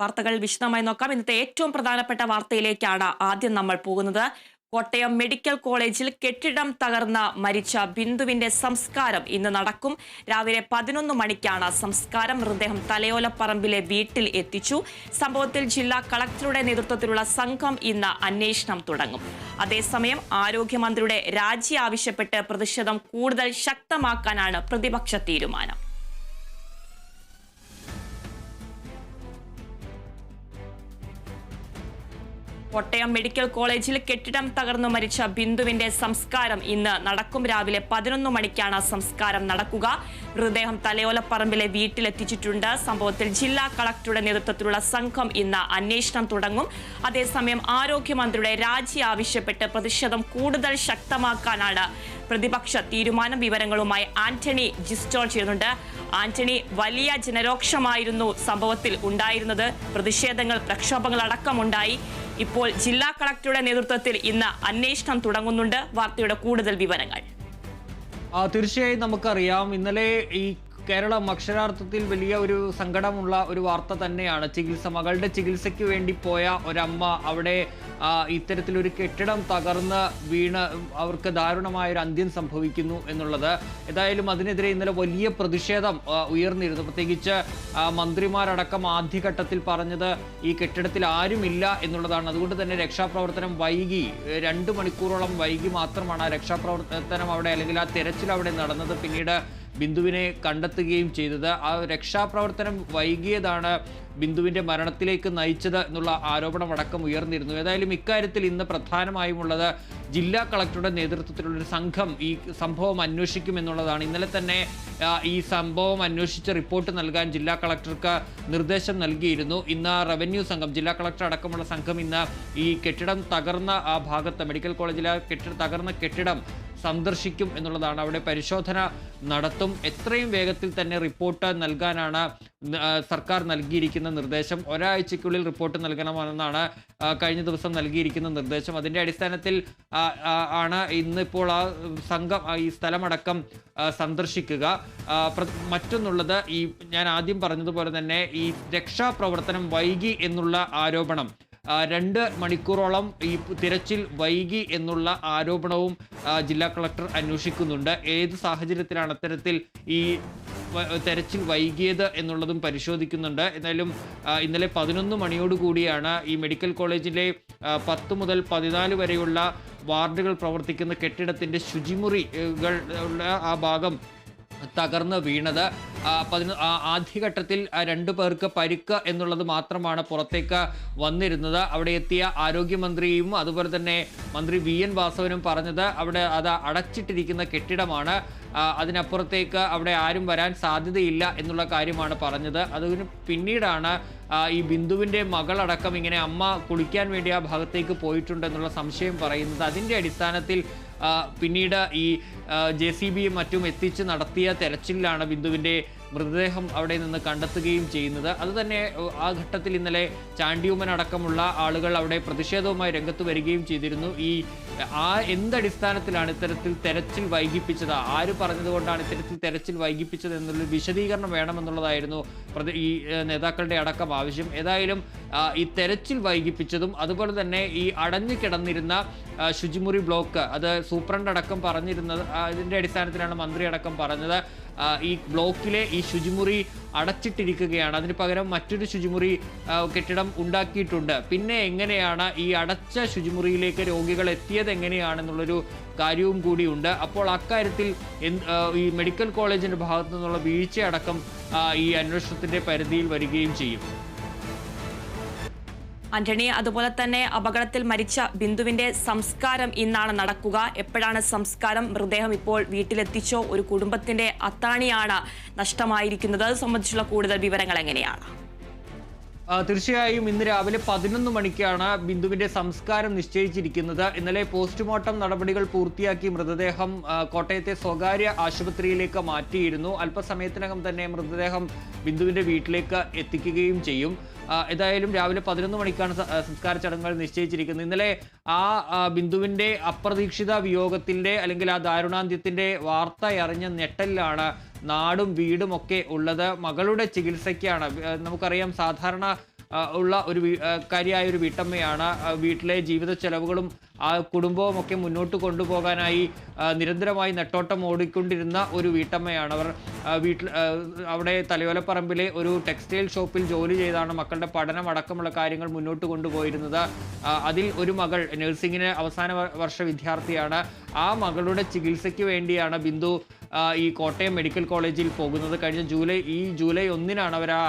വാർത്തകൾ വിശദമായി നോക്കാം. ഇന്നത്തെ ഏറ്റവും പ്രധാനപ്പെട്ട വാർത്തയിലേക്കാണ് ആദ്യം നമ്മൾ പോകുന്നത്. കോട്ടയം മെഡിക്കൽ കോളേജിൽ കെട്ടിടം തകർന്ന മരിച്ച ബിന്ദുവിന്റെ സംസ്കാരം ഇന്ന് നടക്കും. രാവിലെ പതിനൊന്ന് മണിക്കാണ് സംസ്കാരം. മൃതദേഹം തലയോലപ്പറമ്പിലെ വീട്ടിൽ എത്തിച്ചു. സംഭവത്തിൽ ജില്ലാ കളക്ടറുടെ നേതൃത്വത്തിലുള്ള സംഘം ഇന്ന് അന്വേഷണം തുടങ്ങും. അതേസമയം ആരോഗ്യമന്ത്രിയുടെ രാജി ആവശ്യപ്പെട്ട് പ്രതിഷേധം കൂടുതൽ ശക്തമാക്കാനാണ് പ്രതിപക്ഷ തീരുമാനം. കോട്ടയം മെഡിക്കൽ കോളേജിൽ കെട്ടിടം തകർന്നു മരിച്ച ബിന്ദുവിന്റെ സംസ്കാരം ഇന്ന് നടക്കും. രാവിലെ പതിനൊന്ന് മണിക്കാണ് സംസ്കാരം നടക്കുക. മൃതദേഹം തലയോലപ്പറമ്പിലെ വീട്ടിലെത്തിച്ചിട്ടുണ്ട്. സംഭവത്തിൽ ജില്ലാ കളക്ടറുടെ നേതൃത്വത്തിലുള്ള സംഘം ഇന്ന് അന്വേഷണം തുടങ്ങും. അതേസമയം ആരോഗ്യമന്ത്രിയുടെ രാജി ആവശ്യപ്പെട്ട് പ്രതിഷേധം കൂടുതൽ ശക്തമാക്കാനാണ് പ്രതിപക്ഷ തീരുമാനം. വിവരങ്ങളുമായി ആന്റണി ജിസ്റ്റോൾ ചെയ്യുന്നുണ്ട് ആന്റണി വലിയ ജനരോക്ഷമായിരുന്നു സംഭവത്തിൽ ഉണ്ടായിരുന്നത്. പ്രതിഷേധങ്ങൾ പ്രക്ഷോഭങ്ങൾ അടക്കമുണ്ടായി ഇപ്പോൾ ജില്ലാ കളക്ടറുടെ നേതൃത്വത്തിൽ ഇന്ന് അന്വേഷണം തുടങ്ങുന്നുണ്ട്. വാർത്തയുടെ കൂടുതൽ വിവരങ്ങൾ. തീർച്ചയായും നമുക്കറിയാം. ഇന്നലെ ഈ കേരളം അക്ഷരാർത്ഥത്തിൽ വലിയ ഒരു സങ്കടമുള്ള ഒരു വാർത്ത തന്നെയാണ്. ചികിത്സ മകളുടെ ചികിത്സയ്ക്ക് വേണ്ടി പോയ ഒരമ്മ അവിടെ ഇത്തരത്തിലൊരു കെട്ടിടം തകർന്ന് വീണ് അവർക്ക് ദാരുണമായ ഒരു അന്ത്യം സംഭവിക്കുന്നു എന്നുള്ളത്. ഏതായാലും അതിനെതിരെ ഇന്നലെ വലിയ പ്രതിഷേധം ഉയർന്നിരുന്നു. പ്രത്യേകിച്ച് മന്ത്രിമാരടക്കം ആദ്യഘട്ടത്തിൽ പറഞ്ഞത് ഈ കെട്ടിടത്തിൽ ആരുമില്ല എന്നുള്ളതാണ്. അതുകൊണ്ട് തന്നെ രക്ഷാപ്രവർത്തനം വൈകി രണ്ട് മണിക്കൂറോളം വൈകി മാത്രമാണ് ആ രക്ഷാപ്രവർത്തനം അവിടെ അല്ലെങ്കിൽ ആ തെരച്ചിൽ അവിടെ നടന്നത്. പിന്നീട് ബിന്ദുവിനെ കണ്ടെത്തുകയും ചെയ്തത്. ആ രക്ഷാപ്രവർത്തനം വൈകിയതാണ് ബിന്ദുവിന്റെ മരണത്തിലേക്ക് നയിച്ചത് എന്നുള്ള ആരോപണം അടക്കം ഉയർന്നിരുന്നു. ഏതായാലും ഇക്കാര്യത്തിൽ ഇന്ന് പ്രധാനമായുമുള്ളത് ജില്ലാ കളക്ടറുടെ നേതൃത്വത്തിലുള്ള ഒരു സംഘം ഈ സംഭവം അന്വേഷിക്കും എന്നുള്ളതാണ് ഇന്നലെ തന്നെ ഈ സംഭവം അന്വേഷിച്ച് റിപ്പോർട്ട് നൽകാൻ ജില്ലാ കളക്ടർക്ക് നിർദ്ദേശം നൽകിയിരുന്നു. ഇന്ന് റവന്യൂ സംഘം ജില്ലാ കളക്ടർ അടക്കമുള്ള സംഘം ഇന്ന് ഈ കെട്ടിടം തകർന്ന ആ ഭാഗത്ത് മെഡിക്കൽ കോളേജിലെ കെട്ടിട തകർന്ന കെട്ടിടം സന്ദർശിക്കും എന്നുള്ളതാണ്. അവിടെ പരിശോധന നടത്തും. എത്രയും വേഗത്തിൽ തന്നെ റിപ്പോർട്ട് നൽകാനാണ് സർക്കാർ നൽകിയിരിക്കുന്ന നിർദ്ദേശം. ഒരാഴ്ചയ്ക്കുള്ളിൽ റിപ്പോർട്ട് നൽകണമെന്നാണ് കഴിഞ്ഞ ദിവസം നൽകിയിരിക്കുന്ന നിർദ്ദേശം. അതിന്റെ അടിസ്ഥാനത്തിൽ ആണ് ഇന്നിപ്പോൾ ആ സംഘം ഈ സ്ഥലമടക്കം സന്ദർശിക്കുക. മറ്റൊന്നുള്ളത് ഈ ഞാൻ ആദ്യം പറഞ്ഞതുപോലെ തന്നെ ഈ രക്ഷാപ്രവർത്തനം വൈകി എന്നുള്ള ആരോപണം. രണ്ട് മണിക്കൂറോളം ഈ തിരച്ചിൽ വൈകി എന്നുള്ള ആരോപണവും ജില്ലാ കളക്ടർ അന്വേഷിക്കുന്നുണ്ട്. ഏത് സാഹചര്യത്തിലാണ് അത്തരത്തിൽ ഈ തെരച്ചിൽ വൈകിയത് എന്നുള്ളതും പരിശോധിക്കുന്നുണ്ട്. എന്നാലും ഇന്നലെ പതിനൊന്ന് മണിയോടുകൂടിയാണ് ഈ മെഡിക്കൽ കോളേജിലെ പത്ത് മുതൽ പതിനാല് വരെയുള്ള വാർഡുകൾ പ്രവർത്തിക്കുന്ന കെട്ടിടത്തിന്റെ ശുചിമുറികൾ ആ ഭാഗം തകർന്ന് വീണത്. പതിനൊ ആദ്യഘട്ടത്തിൽ രണ്ടു പേർക്ക് പരിക്ക് എന്നുള്ളത് മാത്രമാണ് പുറത്തേക്ക് വന്നിരുന്നത്. അവിടെ എത്തിയ ആരോഗ്യമന്ത്രിയും അതുപോലെ തന്നെ മന്ത്രി വി. എൻ. വാസവനും പറഞ്ഞത് അവിടെ അത് അടച്ചിട്ടിരിക്കുന്ന കെട്ടിടമാണ്. അതിനപ്പുറത്തേക്ക് അവിടെ ആരും വരാൻ സാധ്യതയില്ല എന്നുള്ള കാര്യമാണ് പറഞ്ഞത്. അതിന് പിന്നീടാണ് ഈ ബിന്ദുവിന്റെ മകളടക്കം ഇങ്ങനെ അമ്മ കുളിക്കാൻ വേണ്ടി ആ ഭാഗത്തേക്ക് പോയിട്ടുണ്ട് എന്നുള്ള സംശയം പറയുന്നത്. അതിന്റെ അടിസ്ഥാനത്തിൽ പിന്നീട് ഈ ജെ സി ബിയും മറ്റും എത്തിച്ച് നടത്തിയ തെരച്ചിലിലാണ് ബിന്ദുവിന്റെ മൃതദേഹം അവിടെ നിന്ന് കണ്ടെത്തുകയും ചെയ്യുന്നത്. അതുതന്നെ ആ ഘട്ടത്തിൽ ഇന്നലെ ചാണ്ടിയൂമൻ അടക്കമുള്ള ആളുകൾ അവിടെ പ്രതിഷേധവുമായി രംഗത്ത് വരികയും ചെയ്തിരുന്നു. ഈ ആ എന്തടിസ്ഥാനത്തിലാണ് ഇത്തരത്തിൽ തെരച്ചിൽ വൈകിപ്പിച്ചത്? ആര് പറഞ്ഞതുകൊണ്ടാണ് ഇത്തരത്തിൽ തെരച്ചിൽ വൈകിപ്പിച്ചത് എന്നുള്ള വിശദീകരണം വേണമെന്നുള്ളതായിരുന്നു ഈ നേതാക്കളുടെ അടക്കം ആവശ്യം. ഏതായാലും ഈ തെരച്ചിൽ വൈകിപ്പിച്ചതും അതുപോലെ തന്നെ ഈ അടഞ്ഞു കിടന്നിരുന്ന ശുചിമുറി ബ്ലോക്ക് അത് സൂപ്രണ്ട് അടക്കം പറഞ്ഞിരുന്നത് അതിന്റെ അടിസ്ഥാനത്തിലാണ് മന്ത്രി അടക്കം പറഞ്ഞത്. ഈ ബ്ലോക്കിലെ ഈ ശുചിമുറി അടച്ചിട്ടിരിക്കുകയാണ്. അതിന് പകരം മറ്റൊരു ശുചിമുറി കെട്ടിടം ഉണ്ടാക്കിയിട്ടുണ്ട്. പിന്നെ എങ്ങനെയാണ് ഈ അടച്ച ശുചിമുറിയിലേക്ക് രോഗികൾ എത്തിയത് എങ്ങനെയാണെന്നുള്ളൊരു കാര്യവും കൂടിയുണ്ട്. അപ്പോൾ അക്കാര്യത്തിൽ ഈ മെഡിക്കൽ കോളേജിന്റെ ഭാഗത്തു നിന്നുള്ള വീഴ്ചയടക്കം ഈ അന്വേഷണത്തിന്റെ പരിധിയിൽ വരികയും ചെയ്യും. ആന്റണി അതുപോലെ തന്നെ അപകടത്തിൽ മരിച്ച ബിന്ദുവിന്റെ സംസ്കാരം ഇന്നാണ് നടക്കുക. എപ്പോഴാണ് സംസ്കാരം? മൃതദേഹം ഇപ്പോൾ വീട്ടിലെത്തിച്ചോ? ഒരു കുടുംബത്തിന്റെ അത്താണിയാണ് നഷ്ടമായിരിക്കുന്നത്. അത് സംബന്ധിച്ചുള്ള കൂടുതൽ വിവരങ്ങൾ എങ്ങനെയാണ്? തീർച്ചയായും ഇന്ന് രാവിലെ പതിനൊന്ന് മണിക്കാണ് ബിന്ദുവിന്റെ സംസ്കാരം നിശ്ചയിച്ചിരിക്കുന്നത്. ഇന്നലെ പോസ്റ്റ്മോർട്ടം നടപടികൾ പൂർത്തിയാക്കി മൃതദേഹം കോട്ടയത്തെ സ്വകാര്യ ആശുപത്രിയിലേക്ക് മാറ്റിയിരുന്നു. അല്പസമയത്തിനകം തന്നെ മൃതദേഹം ബിന്ദുവിന്റെ വീട്ടിലേക്ക് എത്തിക്കുകയും ചെയ്യും. ഏതായാലും രാവിലെ പതിനൊന്ന് മണിക്കാണ് സംസ്കാര ചടങ്ങുകൾ നിശ്ചയിച്ചിരിക്കുന്നത്. ഇന്നലെ ആ ബിന്ദുവിന്റെ അപ്രതീക്ഷിത വിയോഗത്തിന്റെ അല്ലെങ്കിൽ ആ ദാരുണാന്ത്യത്തിന്റെ വാർത്ത അറിഞ്ഞ ഞെട്ടലിലാണ് നാടും വീടും ഒക്കെ ഉള്ളത്. മകളുടെ ചികിത്സയ്ക്കാണ്. നമുക്കറിയാം സാധാരണ ഉള്ള ഒരു കാര്യമായ ഒരു വീട്ടമ്മയാണ്. വീട്ടിലെ ജീവിത ചെലവുകളും ആ കുടുംബവും ഒക്കെ മുന്നോട്ട് കൊണ്ടുപോകാനായി നിരന്തരമായി നെട്ടോട്ടം ഓടിക്കൊണ്ടിരുന്ന ഒരു വീട്ടമ്മയാണ് അവർ. വീട്ടിൽ അവിടെ തലയോലപ്പറമ്പിലെ ഒരു ടെക്സ്റ്റൈൽ ഷോപ്പിൽ ജോലി ചെയ്താണ് മക്കളുടെ പഠനം അടക്കമുള്ള കാര്യങ്ങൾ മുന്നോട്ട് കൊണ്ടുപോയിരുന്നത്. അതിൽ ഒരു മകൾ നഴ്സിംഗിന് അവസാന വർഷ വിദ്യാർത്ഥിയാണ്. ആ മകളുടെ ചികിത്സയ്ക്ക് വേണ്ടിയാണ് ബിന്ദു ഈ കോട്ടയം മെഡിക്കൽ കോളേജിൽ പോകുന്നത്. കഴിഞ്ഞ ജൂലൈ ഈ ജൂലൈ ഒന്നിനാണ് അവർ ആ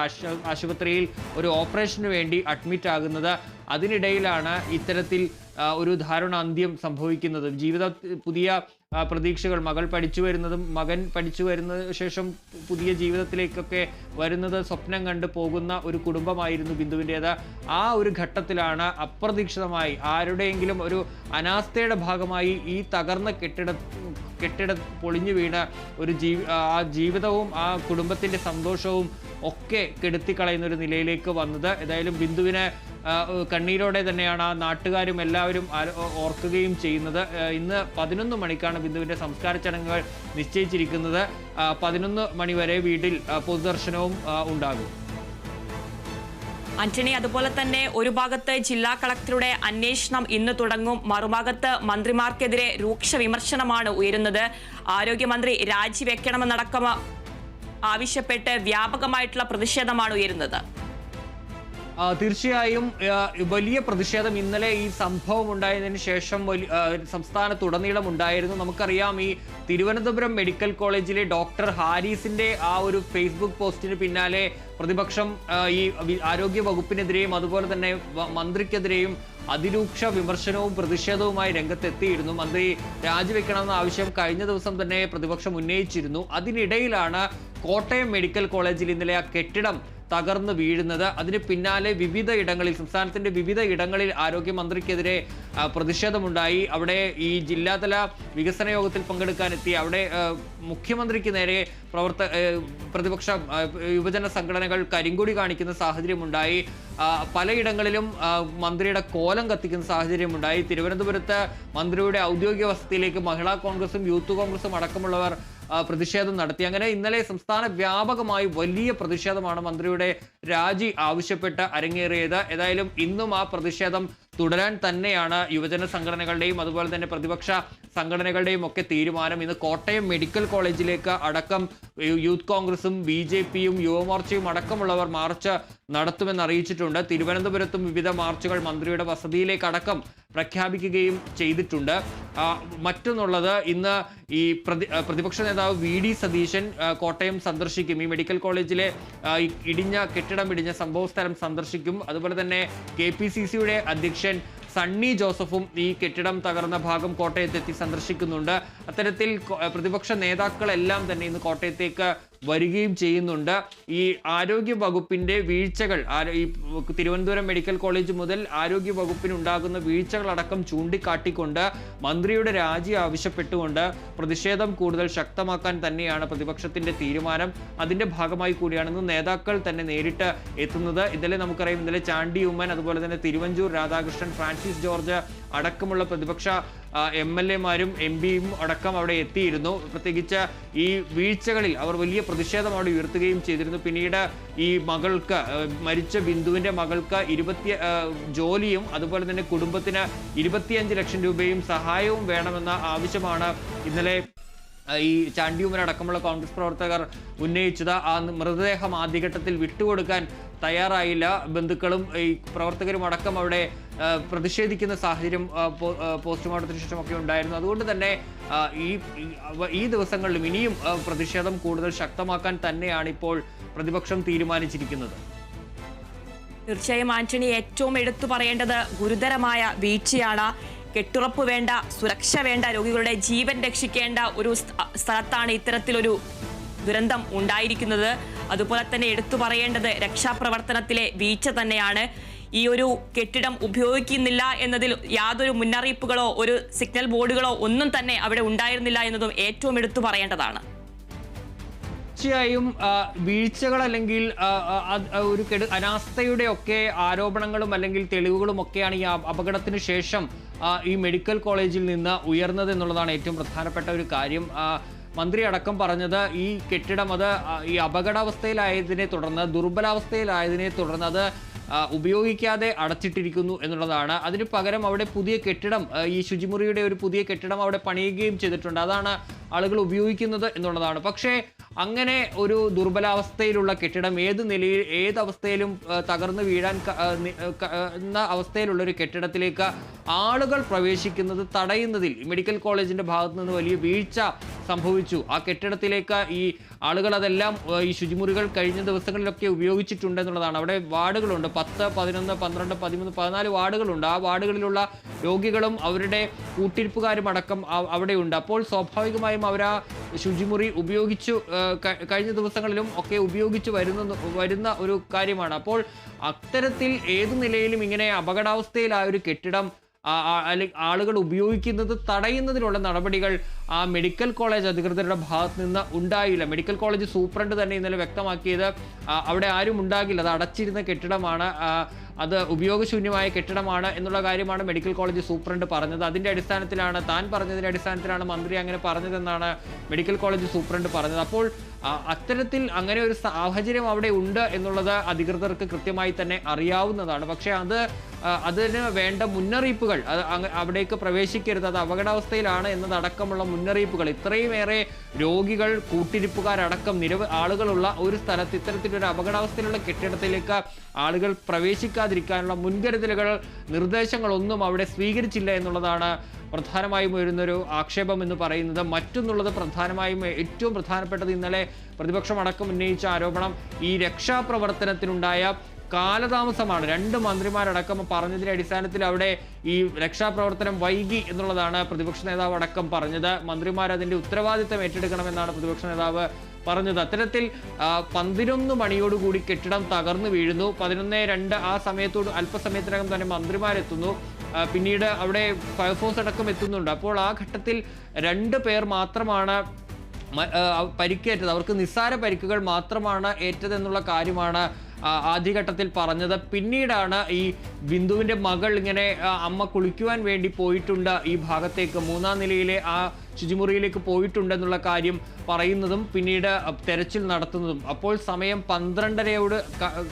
ആശുപത്രിയിൽ ഒരു ഓപ്പറേഷന് വേണ്ടി അഡ്മിറ്റ് ആകുന്നത് അതിനിടയിലാണ് ഇത്തരത്തിൽ ഒരു ദാരുണ അന്ത്യം സംഭവിക്കുന്നത്. ജീവിത പുതിയ പ്രതീക്ഷകൾ. മകൾ പഠിച്ചു വരുന്നതും മകൻ പഠിച്ചു വരുന്ന ശേഷം പുതിയ ജീവിതത്തിലേക്കൊക്കെ വരുന്നത് സ്വപ്നം കണ്ട് പോകുന്ന ഒരു കുടുംബമായിരുന്നു ബിന്ദുവിന്റേത്. ആ ഒരു ഘട്ടത്തിലാണ് അപ്രതീക്ഷിതമായി ആരുടെയെങ്കിലും ഒരു അനാസ്ഥയുടെ ഭാഗമായി ഈ തകർന്ന കെട്ടിട കെട്ടിട പൊളിഞ്ഞു വീണ ഒരു ജീവി ആ ജീവിതവും ആ കുടുംബത്തിന്റെ സന്തോഷവും ഒക്കെ കെടുത്തിക്കളയുന്ന ഒരു നിലയിലേക്ക് വന്നത്. ഏതായാലും ബിന്ദുവിനെ കണ്ണീരോടെ തന്നെയാണ് ആ നാട്ടുകാരും എല്ലാവരും ഓർക്കുകയും ചെയ്യുന്നത്. ഇന്ന് പതിനൊന്ന് മണിക്കാണ് ബിന്ദുവിന്റെ സംസ്കാര ചടങ്ങുകൾ നിശ്ചയിച്ചിരിക്കുന്നത്. പതിനൊന്ന് മണിവരെ വീട്ടിൽ ആ, പൊതുദർശനവും ഉണ്ടാകും. ആന്റണി അതുപോലെ തന്നെ ഒരു ഭാഗത്ത് ജില്ലാ കളക്ടറുടെ അന്വേഷണം ഇന്ന് തുടങ്ങും. മറുഭാഗത്ത് മന്ത്രിമാർക്കെതിരെ രൂക്ഷ വിമർശനമാണ് ഉയരുന്നത്. ആരോഗ്യമന്ത്രി രാജിവെക്കണമെന്നടക്കം ആവശ്യപ്പെട്ട് വ്യാപകമായിട്ടുള്ള പ്രതിഷേധമാണ് ഉയരുന്നത്. തീർച്ചയായും വലിയ പ്രതിഷേധം ഇന്നലെ ഈ സംഭവം ഉണ്ടായതിനു ശേഷം സംസ്ഥാനത്തുടനീളം ഉണ്ടായിരുന്നു. നമുക്കറിയാം ഈ തിരുവനന്തപുരം മെഡിക്കൽ കോളേജിലെ ഡോക്ടർ ഹാരിസിന്റെ ആ ഒരു ഫേസ്ബുക്ക് പോസ്റ്റിന് പിന്നാലെ പ്രതിപക്ഷം ഈ ആരോഗ്യ വകുപ്പിനെതിരെയും അതുപോലെ തന്നെ മന്ത്രിക്കെതിരെയും അതിരൂക്ഷ വിമർശനവും പ്രതിഷേധവുമായി രംഗത്തെത്തിയിരുന്നു. മന്ത്രി രാജിവെക്കണമെന്ന ആവശ്യം കഴിഞ്ഞ ദിവസം തന്നെ പ്രതിപക്ഷം ഉന്നയിച്ചിരുന്നു. അതിനിടയിലാണ് കോട്ടയം മെഡിക്കൽ കോളേജിൽ ഇന്നലെ ആ കെട്ടിടം തകർന്നു വീഴുന്നത്. അതിന് പിന്നാലെ വിവിധ ഇടങ്ങളിൽ സംസ്ഥാനത്തിന്റെ വിവിധ ഇടങ്ങളിൽ ആരോഗ്യമന്ത്രിക്കെതിരെ പ്രതിഷേധമുണ്ടായി. അവിടെ ഈ ജില്ലാതല വികസന യോഗത്തിൽ പങ്കെടുക്കാനെത്തി. അവിടെ മുഖ്യമന്ത്രിക്ക് നേരെ പ്രവർത്ത പ്രതിപക്ഷ യുവജന സംഘടനകൾ കരിങ്കൊടി കാണിക്കുന്ന സാഹചര്യമുണ്ടായി. പലയിടങ്ങളിലും മന്ത്രിയുടെ കോലം കത്തിക്കുന്ന സാഹചര്യമുണ്ടായി. തിരുവനന്തപുരത്ത് മന്ത്രിയുടെ ഔദ്യോഗിക വസതിയിലേക്ക് മഹിളാ കോൺഗ്രസും യൂത്ത് കോൺഗ്രസും അടക്കമുള്ളവർ പ്രതിഷേധം നടത്തി. അങ്ങനെ ഇന്നലെ സംസ്ഥാന വ്യാപകമായി വലിയ പ്രതിഷേധമാണ് മന്ത്രിയുടെ രാജി ആവശ്യപ്പെട്ട് അരങ്ങേറിയത്. ഏതായാലും ഇന്നും ആ പ്രതിഷേധം തുടരാൻ തന്നെയാണ് യുവജന സംഘടനകളുടെയും അതുപോലെ തന്നെ പ്രതിപക്ഷ സംഘടനകളുടെയും ഒക്കെ തീരുമാനം. ഇന്ന് കോട്ടയം മെഡിക്കൽ കോളേജിലേക്ക് അടക്കം യൂത്ത് കോൺഗ്രസും ബി ജെ പിയും യുവമോർച്ചയും അടക്കമുള്ളവർ മാർച്ച് നടത്തുമെന്ന് അറിയിച്ചിട്ടുണ്ട്. തിരുവനന്തപുരത്തും വിവിധ മാർച്ചുകൾ മന്ത്രിയുടെ വസതിയിലേക്ക് അടക്കം പ്രഖ്യാപിക്കുകയും ചെയ്തിട്ടുണ്ട്. മറ്റൊന്നുള്ളത് ഇന്ന് ഈ പ്രതി പ്രതിപക്ഷ നേതാവ് വി ഡി സതീശൻ കോട്ടയം സന്ദർശിക്കും. ഈ മെഡിക്കൽ കോളേജിലെ ഇടിഞ്ഞ കെട്ടിടം ഇടിഞ്ഞ സംഭവ സ്ഥലം സന്ദർശിക്കും. അതുപോലെ തന്നെ കെ പി സി സിയുടെ അധ്യക്ഷൻ സണ്ണി ജോസഫും ഈ കെട്ടിടം തകർന്ന ഭാഗം കോട്ടയത്തെത്തി സന്ദർശിക്കുന്നുണ്ട്. അത്തരത്തിൽ പ്രതിപക്ഷ നേതാക്കളെല്ലാം തന്നെ ഇന്ന് കോട്ടയത്തേക്ക് വരികയും ചെയ്യുന്നുണ്ട്. ഈ ആരോഗ്യ വകുപ്പിന്റെ വീഴ്ചകൾ ഈ തിരുവനന്തപുരം മെഡിക്കൽ കോളേജ് മുതൽ ആരോഗ്യ വകുപ്പിന് ഉണ്ടാകുന്ന വീഴ്ചകളടക്കം ചൂണ്ടിക്കാട്ടിക്കൊണ്ട് മന്ത്രിയുടെ രാജി ആവശ്യപ്പെട്ടുകൊണ്ട് പ്രതിഷേധം കൂടുതൽ ശക്തമാക്കാൻ തന്നെയാണ് പ്രതിപക്ഷത്തിന്റെ തീരുമാനം. അതിന്റെ ഭാഗമായി കൂടിയാണ് ഇന്ന് നേതാക്കൾ തന്നെ നേരിട്ട് എത്തുന്നത്. ഇന്നലെ നമുക്കറിയാം ഇന്നലെ ചാണ്ടി ഉമ്മൻ അതുപോലെ തന്നെ തിരുവഞ്ചൂർ രാധാകൃഷ്ണൻ ഫ്രാൻസിസ് ജോർജ് അടക്കമുള്ള പ്രതിപക്ഷ എം എൽ എമാരും എം പിയും അടക്കം അവിടെ എത്തിയിരുന്നു. പ്രത്യേകിച്ച് ഈ വീഴ്ചകളിൽ അവർ വലിയ പ്രതിഷേധം അവിടെ ഉയർത്തുകയും ചെയ്തിരുന്നു. പിന്നീട് ഈ മകൾക്ക് മരിച്ച ബിന്ദുവിന്റെ മകൾക്ക് ഇരുപത്തി ജോലിയും അതുപോലെ തന്നെ കുടുംബത്തിന് ഇരുപത്തിയഞ്ച് ലക്ഷം രൂപയും സഹായവും വേണമെന്ന ആവശ്യമാണ് ഇന്നലെ ഈ ചാണ്ടിയുമൻ അടക്കമുള്ള കോൺഗ്രസ് പ്രവർത്തകർ ഉന്നയിച്ചത് ആ മൃതദേഹം ആദ്യഘട്ടത്തിൽ വിട്ടുകൊടുക്കാൻ തയ്യാറായില്ല. ബന്ധുക്കളും ഈ പ്രവർത്തകരും അടക്കം അവിടെ പ്രതിഷേധിക്കുന്ന സാഹചര്യം പോസ്റ്റ്മോർട്ടത്തിന് ശേഷമൊക്കെ ഉണ്ടായിരുന്നു. അതുകൊണ്ട് തന്നെ ഈ ഈ- ദിവസങ്ങളിലും ഇനിയും പ്രതിഷേധം കൂടുതൽ ശക്തമാക്കാൻ തന്നെയാണ് ഇപ്പോൾ പ്രതിപക്ഷം തീരുമാനിച്ചിരിക്കുന്നത്. തീർച്ചയായും ആന്റണി ഏറ്റവും എടുത്തു പറയേണ്ടത് ഗുരുതരമായ വീഴ്ചയാണ്. കെട്ടുറപ്പ് വേണ്ട സുരക്ഷ വേണ്ട രോഗികളുടെ ജീവൻ രക്ഷിക്കേണ്ട ഒരു സ്ഥ- സ്ഥലത്താണ് ഇത്തരത്തിലൊരു ദുരന്തം ഉണ്ടായിരിക്കുന്നത്. അതുപോലെ തന്നെ എടുത്തു പറയേണ്ടത് രക്ഷാപ്രവർത്തനത്തിലെ വീഴ്ച തന്നെയാണ്. ഈ ഒരു കെട്ടിടം ഉപയോഗിക്കുന്നില്ല എന്നതിൽ യാതൊരു മുന്നറിയിപ്പുകളോ ഒരു സിഗ്നൽ ബോർഡുകളോ ഒന്നും തന്നെ അവിടെ ഉണ്ടായിരുന്നില്ല എന്നതും ഏറ്റവും എടുത്തു പറയേണ്ടതാണ്. തീർച്ചയായും വീഴ്ചകൾ അല്ലെങ്കിൽ ഒരു കെടു അനാസ്ഥയുടെ ഒക്കെ ആരോപണങ്ങളും അല്ലെങ്കിൽ തെളിവുകളും ഒക്കെയാണ് ഈ അപ- അപകടത്തിന് ശേഷം ഈ മെഡിക്കൽ കോളേജിൽ നിന്ന് ഉയർന്നത് എന്നുള്ളതാണ് ഏറ്റവും പ്രധാനപ്പെട്ട ഒരു കാര്യം. മന്ത്രി അടക്കം പറഞ്ഞത് ഈ കെട്ടിടം അത് ഈ അപകടാവസ്ഥയിലായതിനെ തുടർന്ന് ദുർബലാവസ്ഥയിലായതിനെ തുടർന്ന് അത് ഉപയോഗിക്കാതെ അടച്ചിട്ടിരിക്കുന്നു എന്നുള്ളതാണ്. അതിന് പകരം അവിടെ പുതിയ കെട്ടിടം ഈ ശുചിമുറിയുടെ ഒരു പുതിയ കെട്ടിടം അവിടെ പണിയുകയും ചെയ്തിട്ടുണ്ട്. അതാണ് ആളുകൾ ഉപയോഗിക്കുന്നത് എന്നുള്ളതാണ്. പക്ഷേ അങ്ങനെ ഒരു ദുർബലാവസ്ഥയിലുള്ള കെട്ടിടം ഏത് നിലയിൽ ഏത് അവസ്ഥയിലും തകർന്നു വീഴാൻ എന്ന അവസ്ഥയിലുള്ള ഒരു കെട്ടിടത്തിലേക്ക് ആളുകൾ പ്രവേശിക്കുന്നത് തടയുന്നതിൽ മെഡിക്കൽ കോളേജിന്റെ ഭാഗത്തു നിന്ന് വലിയ വീഴ്ച സംഭവിച്ചു. ആ കെട്ടിടത്തിലേക്ക് ഈ ആളുകൾ അതെല്ലാം ഈ ശുചിമുറികൾ കഴിഞ്ഞ ദിവസങ്ങളിലൊക്കെ ഉപയോഗിച്ചിട്ടുണ്ട് എന്നുള്ളതാണ്. അവിടെ വാർഡുകളുണ്ട്. പത്ത് പതിനൊന്ന് പന്ത്രണ്ട് പതിമൂന്ന് പതിനാല് വാർഡുകളുണ്ട്. ആ വാർഡുകളിലുള്ള രോഗികളും അവരുടെ കൂട്ടിരിപ്പുകാരും അടക്കം അവിടെയുണ്ട്. അപ്പോൾ സ്വാഭാവികമായും അവർ ആ ശുചിമുറി ഉപയോഗിച്ചു കഴിഞ്ഞ ദിവസങ്ങളിലും ഒക്കെ ഉപയോഗിച്ച് വരുന്ന വരുന്ന ഒരു കാര്യമാണ്. അപ്പോൾ അത്തരത്തിൽ ഏതു നിലയിലും ഇങ്ങനെ അപകടാവസ്ഥയിലായ ഒരു കെട്ടിടം ആളുകൾ ഉപയോഗിക്കുന്നത് തടയുന്നതിനുള്ള നടപടികൾ ആ മെഡിക്കൽ കോളേജ് അധികൃതരുടെ ഭാഗത്ത് നിന്ന് ഉണ്ടായില്ല. മെഡിക്കൽ കോളേജ് സൂപ്രണ്ട് തന്നെ ഇന്നലെ വ്യക്തമാക്കിയത് അവിടെ ആരും ഉണ്ടാകില്ല. അത് അടച്ചിരുന്ന കെട്ടിടമാണ് അത് ഉപയോഗശൂന്യമായ കെട്ടിടമാണ് എന്നുള്ള കാര്യമാണ് മെഡിക്കൽ കോളേജ് സൂപ്രണ്ട് പറഞ്ഞത്. അതിന്റെ അടിസ്ഥാനത്തിലാണ് താൻ പറഞ്ഞതിന്റെ അടിസ്ഥാനത്തിലാണ് മന്ത്രി അങ്ങനെ പറഞ്ഞതെന്നാണ് മെഡിക്കൽ കോളേജ് സൂപ്രണ്ട് പറഞ്ഞത്. അപ്പോൾ അത്തരത്തിൽ അങ്ങനെ ഒരു സാഹചര്യം അവിടെ ഉണ്ട് എന്നുള്ളത് അധികൃതർക്ക് കൃത്യമായി തന്നെ അറിയാവുന്നതാണ്. പക്ഷേ അത് അതിന് വേണ്ട മുന്നറിയിപ്പുകൾ. അവിടേക്ക് പ്രവേശിക്കരുത്. അത് അപകടാവസ്ഥയിലാണ് എന്നതടക്കമുള്ള മുന്നറിയിപ്പുകൾ. ഇത്രയുമേറെ രോഗികൾ കൂട്ടിരിപ്പുകാരടക്കം നിരവധി ആളുകളുള്ള ഒരു സ്ഥലത്ത് ഇത്തരത്തിലൊരു അപകടാവസ്ഥയിലുള്ള കെട്ടിടത്തിലേക്ക് ആളുകൾ പ്രവേശിക്കാതിരിക്കാനുള്ള മുൻകരുതലുകൾ നിർദ്ദേശങ്ങളൊന്നും അവിടെ സ്വീകരിച്ചില്ല എന്നുള്ളതാണ് പ്രധാനമായും വരുന്നൊരു ആക്ഷേപം എന്ന് പറയുന്നത്. മറ്റൊന്നുള്ളത് പ്രധാനമായും ഏറ്റവും പ്രധാനപ്പെട്ടത് ഇന്നലെ പ്രതിപക്ഷം അടക്കം ഉന്നയിച്ച ആരോപണം ഈ രക്ഷാപ്രവർത്തനത്തിനുണ്ടായ കാലതാമസമാണ്. രണ്ട് മന്ത്രിമാരടക്കം പറഞ്ഞതിന്റെ അടിസ്ഥാനത്തിൽ അവിടെ ഈ രക്ഷാപ്രവർത്തനം വൈകി എന്നുള്ളതാണ് പ്രതിപക്ഷ നേതാവ് അടക്കം പറഞ്ഞത്. മന്ത്രിമാർ അതിന്റെ ഉത്തരവാദിത്തം ഏറ്റെടുക്കണമെന്നാണ് പ്രതിപക്ഷ നേതാവ് പറഞ്ഞത്. അത്തരത്തിൽ പതിനൊന്ന് മണിയോടുകൂടി കെട്ടിടം തകർന്നു വീഴുന്നു. പതിനൊന്ന് രണ്ട് ആ സമയത്തോട് അല്പസമയത്തിനകം തന്നെ മന്ത്രിമാരെത്തുന്നു. പിന്നീട് അവിടെ ഫയർഫോഴ്സ് അടക്കം എത്തുന്നുണ്ട്. അപ്പോൾ ആ ഘട്ടത്തിൽ രണ്ട് പേർ മാത്രമാണ് പരിക്കേറ്റത്. അവർക്ക് നിസ്സാര പരിക്കുകൾ മാത്രമാണ് ഏറ്റതെന്നുള്ള കാര്യമാണ് ആദ്യഘട്ടത്തിൽ പറഞ്ഞത്. പിന്നീടാണ് ഈ ബിന്ദുവിന്റെ മകൾ ഇങ്ങനെ അമ്മ കുളിക്കുവാൻ വേണ്ടി പോയിട്ടുണ്ട് ഈ ഭാഗത്തേക്ക്. മൂന്നാം നിലയിലെ ആ ശുചിമുറിയിലേക്ക് പോയിട്ടുണ്ടെന്നുള്ള കാര്യം പറയുന്നതും പിന്നീട് തെരച്ചിൽ നടത്തുന്നതും. അപ്പോൾ സമയം പന്ത്രണ്ടരയോട്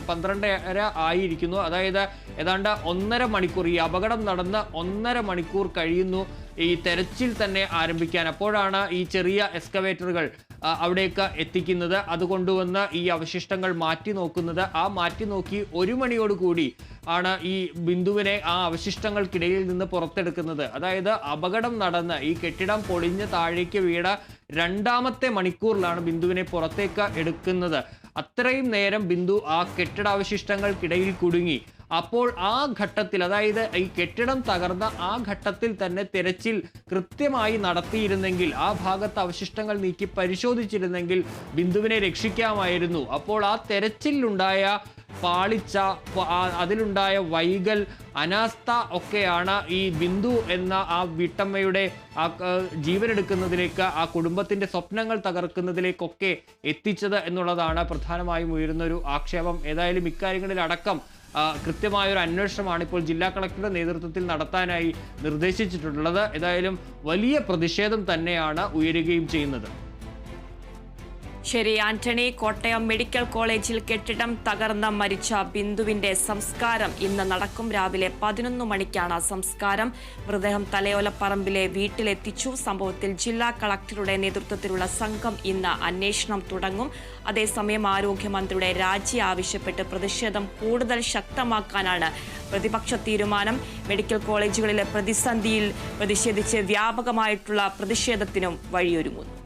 പന്ത്രണ്ടര ആയിരിക്കുന്നു. അതായത് ഏതാണ്ട് ഒന്നര മണിക്കൂർ ഈ അപകടം നടന്ന് ഒന്നര മണിക്കൂർ കഴിയുന്നു ഈ തെരച്ചിൽ തന്നെ ആരംഭിക്കാൻ. അപ്പോഴാണ് ഈ ചെറിയ എക്സ്കവേറ്ററുകൾ അവിടേക്ക് എത്തിക്കുന്നത്. അത് കൊണ്ടുവന്ന് ഈ അവശിഷ്ടങ്ങൾ മാറ്റി നോക്കുന്നത്. ആ മാറ്റി നോക്കി ഒരു മണിയോടുകൂടി ആണ് ഈ ബിന്ദുവിനെ ആ അവശിഷ്ടങ്ങൾക്കിടയിൽ നിന്ന് പുറത്തെടുക്കുന്നത്. അതായത് അപകടം നടന്ന് ഈ കെട്ടിടം പൊളിഞ്ഞ് താഴേക്ക് വീണ രണ്ടാമത്തെ മണിക്കൂറിലാണ് ബിന്ദുവിനെ പുറത്തേക്ക് എടുക്കുന്നത്. അത്രയും നേരം ബിന്ദു ആ കെട്ടിടാവശിഷ്ടങ്ങൾക്കിടയിൽ കുടുങ്ങി. അപ്പോൾ ആ ഘട്ടത്തിൽ അതായത് ഈ കെട്ടിടം തകർന്ന ആ ഘട്ടത്തിൽ തന്നെ തിരച്ചിൽ കൃത്യമായി നടത്തിയിരുന്നെങ്കിൽ ആ ഭാഗത്ത് അവശിഷ്ടങ്ങൾ നീക്കി പരിശോധിച്ചിരുന്നെങ്കിൽ ബിന്ദുവിനെ രക്ഷിക്കാമായിരുന്നു. അപ്പോൾ ആ തെരച്ചിലുണ്ടായ പാളിച്ച അതിലുണ്ടായ വൈകൽ അനാസ്ഥ ഒക്കെയാണ് ഈ ബിന്ദു എന്ന ആ വീട്ടമ്മയുടെ ആ ജീവനെടുക്കുന്നതിലേക്ക് ആ കുടുംബത്തിന്റെ സ്വപ്നങ്ങൾ തകർക്കുന്നതിലേക്കൊക്കെ എത്തിച്ചത് എന്നുള്ളതാണ് പ്രധാനമായും ഉയരുന്നൊരു ആക്ഷേപം. ഏതായാലും ആ, കൃത്യമായ ഒരു അന്വേഷണമാണ് ഇപ്പോൾ ജില്ലാ കളക്ടറുടെ നേതൃത്വത്തിൽ നടത്താനായി നിർദ്ദേശിച്ചിട്ടുള്ളത്. ഏതായാലും വലിയ പ്രതിഷേധം തന്നെയാണ് ഉയരുകയും ചെയ്യുന്നത്. ശരി ആന്റണി കോട്ടയം മെഡിക്കൽ കോളേജിൽ കെട്ടിടം തകർന്ന മരിച്ച ബിന്ദുവിന്റെ സംസ്കാരം ഇന്ന് നടക്കും. രാവിലെ പതിനൊന്ന് മണിക്കാണ് സംസ്കാരം. മൃതദേഹം തലയോലപ്പറമ്പിലെ വീട്ടിലെത്തിച്ചു. സംഭവത്തിൽ ജില്ലാ കളക്ടറുടെ നേതൃത്വത്തിലുള്ള സംഘം ഇന്ന് അന്വേഷണം തുടങ്ങും. അതേസമയം ആരോഗ്യമന്ത്രിയുടെ രാജി ആവശ്യപ്പെട്ട് പ്രതിഷേധം കൂടുതൽ ശക്തമാക്കാനാണ് പ്രതിപക്ഷ തീരുമാനം. മെഡിക്കൽ കോളേജുകളിലെ പ്രതിസന്ധിയിൽ പ്രതിഷേധിച്ച് വ്യാപകമായിട്ടുള്ള പ്രതിഷേധത്തിനും വഴിയൊരുങ്ങുന്നു.